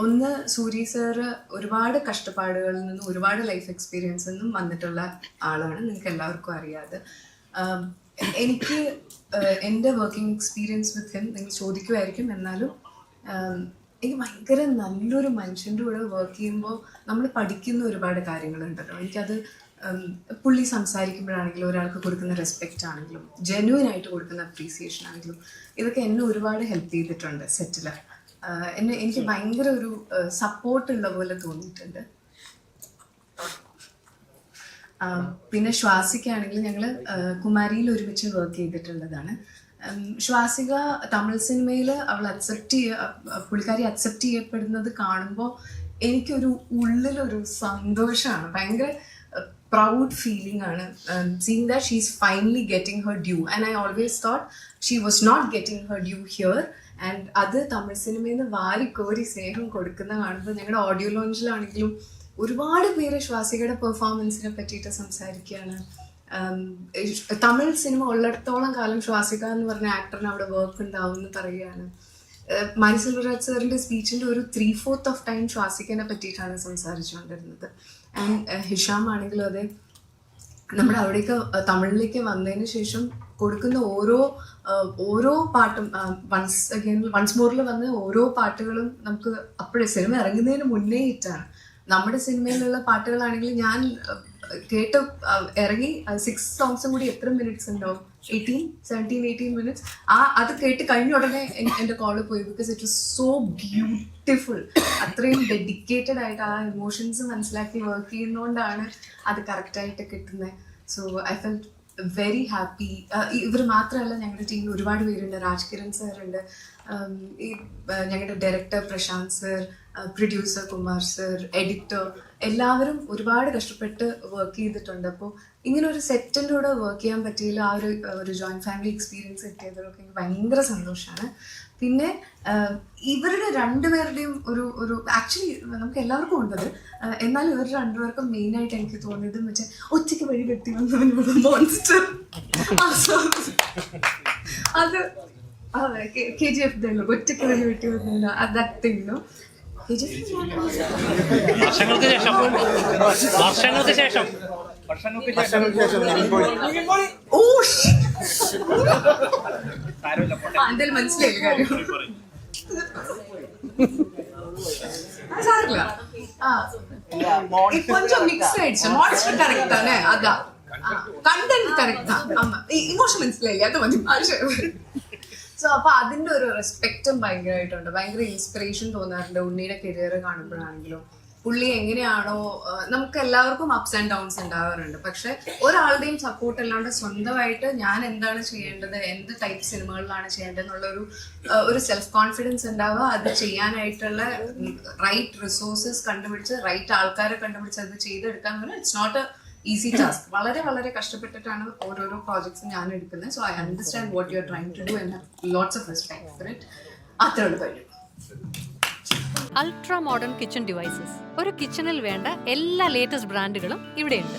ഒന്ന് സൂരി സാറ് ഒരുപാട് കഷ്ടപ്പാടുകളിൽ നിന്നും ഒരുപാട് ലൈഫ് എക്സ്പീരിയൻസിൽ നിന്നും വന്നിട്ടുള്ള ആളാണ് നിങ്ങൾക്ക് എല്ലാവർക്കും അറിയാതെ. എനിക്ക് എന്റെ വർക്കിംഗ് എക്സ്പീരിയൻസ് വിത്ത് ഹിം നിങ്ങൾ ചോദിക്കുമായിരിക്കും എന്നാലും എനിക്ക് ഭയങ്കര നല്ലൊരു മനുഷ്യന്റെ കൂടെ വർക്ക് ചെയ്യുമ്പോൾ നമ്മൾ പഠിക്കുന്ന ഒരുപാട് കാര്യങ്ങളുണ്ടല്ലോ. എനിക്കത് പുള്ളി സംസാരിക്കുമ്പോഴാണെങ്കിലും ഒരാൾക്ക് കൊടുക്കുന്ന റെസ്പെക്റ്റ് ആണെങ്കിലും ജെന്യൂൻ ആയിട്ട് കൊടുക്കുന്ന അപ്രീസിയേഷൻ ആണെങ്കിലും ഇതൊക്കെ എന്നെ ഒരുപാട് ഹെൽപ്പ് ചെയ്തിട്ടുണ്ട് സെറ്റിൽ എന്നെ എനിക്ക് ഭയങ്കര ഒരു സപ്പോർട്ട് ഉള്ള പോലെ തോന്നിയിട്ടുണ്ട്. പിന്നെ ശ്വാസിക്കാണെങ്കിൽ ഞങ്ങൾ കുമാരിയിൽ ഒരുമിച്ച് വർക്ക് ചെയ്തിട്ടുള്ളതാണ്. ശ്വാസിക തമിഴ് സിനിമയിൽ അവൾ അക്സെപ്റ്റ് ചെയ്യ പുള്ളിക്കാരി അക്സെപ്റ്റ് ചെയ്യപ്പെടുന്നത് കാണുമ്പോൾ എനിക്കൊരു ഉള്ളിലൊരു സന്തോഷമാണ് ഭയങ്കര പ്രൗഡ് ഫീലിംഗ് ആണ്. Seeing that she is finally getting her due and I always thought she was not getting her due here and അത് തമിഴ് സിനിമയിൽ നിന്ന് വാരിക്കോരി സ്നേഹം കൊടുക്കുന്ന കാണുമ്പോൾ ഞങ്ങളുടെ ഓഡിയോ ലോഞ്ചിലാണെങ്കിലും ഒരുപാട് പേര് ശ്വാസികയുടെ പെർഫോമൻസിനെ പറ്റിയിട്ട് സംസാരിക്കുകയാണ് ഇഷ്- തമിഴ് സിനിമ ഉള്ളിടത്തോളം കാലം ശ്വാസിക എന്ന് പറഞ്ഞ ആക്ടറിന് അവിടെ വർക്ക് ഉണ്ടാവും എന്ന് പറയുകയാണ്. മാരി സെൽവരാജ് സാറിന്റെ സ്പീച്ചിന്റെ ഒരു ത്രീ ഫോർത്ത് ഓഫ് ടൈം ശ്വാസിക്കനെ പറ്റിയിട്ടാണ് സംസാരിച്ചുകൊണ്ടിരുന്നത്. ആൻഡ് ഹിഷാം ആണെങ്കിലും അതെ നമ്മുടെ അവിടേക്ക് തമിഴിലേക്ക് വന്നതിന് ശേഷം കൊടുക്കുന്ന ഓരോ ഓരോ പാട്ടും വൺസ് അഗൈൻ വൺസ് മോറിൽ വന്ന ഓരോ പാട്ടുകളും നമുക്ക് അപ്പോഴേ സിനിമ ഇറങ്ങുന്നതിന് മുന്നേ ഇട്ടാണ്. നമ്മുടെ സിനിമയിലുള്ള പാട്ടുകളാണെങ്കിൽ ഞാൻ കേട്ട് ഇറങ്ങി സിക്സ് സോങ്സും കൂടി എത്ര മിനിറ്റ്സ് ഉണ്ടാവും എയ്റ്റീൻ സെവന്റീൻ എയ്റ്റീൻ മിനിറ്റ്സ് ആ അത് കേട്ട് കഴിഞ്ഞ ഉടനെ എൻ- എന്റെ കോൾ പോയി because it was so beautiful അത്രയും ഡെഡിക്കേറ്റഡ് ആയിട്ട് ആ ഇമോഷൻസ് മനസ്സിലാക്കി വർക്ക് ചെയ്യുന്നതുകൊണ്ടാണ് അത് കറക്റ്റായിട്ട് കിട്ടുന്നത് so I fell very happy ഇവർ മാത്രമല്ല ഞങ്ങളുടെ ടീമിൽ ഒരുപാട് പേരുണ്ട്. രാജ് കിരൺ സാർ ഉണ്ട്. ഉം, ഈ ഞങ്ങളുടെ director Prashanth sir producer Kumar sir editor എല്ലാവരും ഒരുപാട് കഷ്ടപ്പെട്ട് വർക്ക് ചെയ്തിട്ടുണ്ട്. അപ്പോൾ ഇങ്ങനെ ഒരു സെറ്റിന്റെ കൂടെ വർക്ക് ചെയ്യാൻ പറ്റിയില്ല ആ ഒരു ഒരു ജോയിന്റ് ഫാമിലി എക്സ്പീരിയൻസ് കിട്ടിയതൊക്കെ എനിക്ക് ഭയങ്കര സന്തോഷമാണ് പിന്നെ ഇവരുടെ രണ്ടുപേരുടെയും ഒരു ഒരു ആക്ച്വലി നമുക്ക് എല്ലാവർക്കും ഉണ്ടത് എന്നാൽ എന്നാലും ഇവർ രണ്ടുപേർക്കും മെയിനായിട്ട് എനിക്ക് തോന്നിയത് മറ്റേ ഒറ്റയ്ക്ക് വഴി കെട്ടി വന്നവനോട് മോൺസ്റ്റർ അതെ കെ ജി എഫ് ഇതല്ലോ ഒറ്റയ്ക്ക് തന്നെ വർഷങ്ങൾക്ക് ശേഷം. വർഷങ്ങൾക്ക് ശേഷം. വർഷങ്ങൾക്ക് ശേഷം. എന്തായാലും കാര്യം. സോ അപ്പൊ അതിന്റെ ഒരു റെസ്പെക്റ്റും ഭയങ്കരമായിട്ടുണ്ട് ഭയങ്കര ഇൻസ്പിറേഷൻ തോന്നാറുണ്ട് ഉണ്ണിയുടെ കരിയർ കാണുമ്പോഴാണെങ്കിലും. പുള്ളി എങ്ങനെയാണോ നമുക്ക് എല്ലാവർക്കും അപ്സ് ആൻഡ് ഡൗൺസ് ഉണ്ടാവാറുണ്ട്. പക്ഷെ ഒരാളുടെയും സപ്പോർട്ട് അല്ലാണ്ട് സ്വന്തമായിട്ട് ഞാൻ എന്താണ് ചെയ്യേണ്ടത് എന്ത് ടൈപ്പ് സിനിമകളിലാണ് ചെയ്യേണ്ടത് എന്നുള്ളൊരു ഒരു സെൽഫ് കോൺഫിഡൻസ് ഉണ്ടാവുക അത് ചെയ്യാനായിട്ടുള്ള റൈറ്റ് റിസോഴ്സസ് കണ്ടുപിടിച്ച് റൈറ്റ് ആൾക്കാരെ കണ്ടുപിടിച്ച് അത് ചെയ്തെടുക്കാൻ it's not a easy task വളരെ വളരെ കഷ്ടപ്പെട്ടിട്ടാണ് ഓരോരോ പ്രോജക്ട്സും ഞാൻ എടുക്കുന്നത്. So I understand what you are trying to do and lots of respect for it അത്രേ ഉള്ളൂ അൾട്രാ മോഡേൺ കിച്ചൺ ഡിവൈസസ് ഒരു കിച്ചണിൽ വേണ്ട എല്ലാ ലേറ്റസ്റ്റ് ബ്രാൻഡുകളും ഇവിടെയുണ്ട്.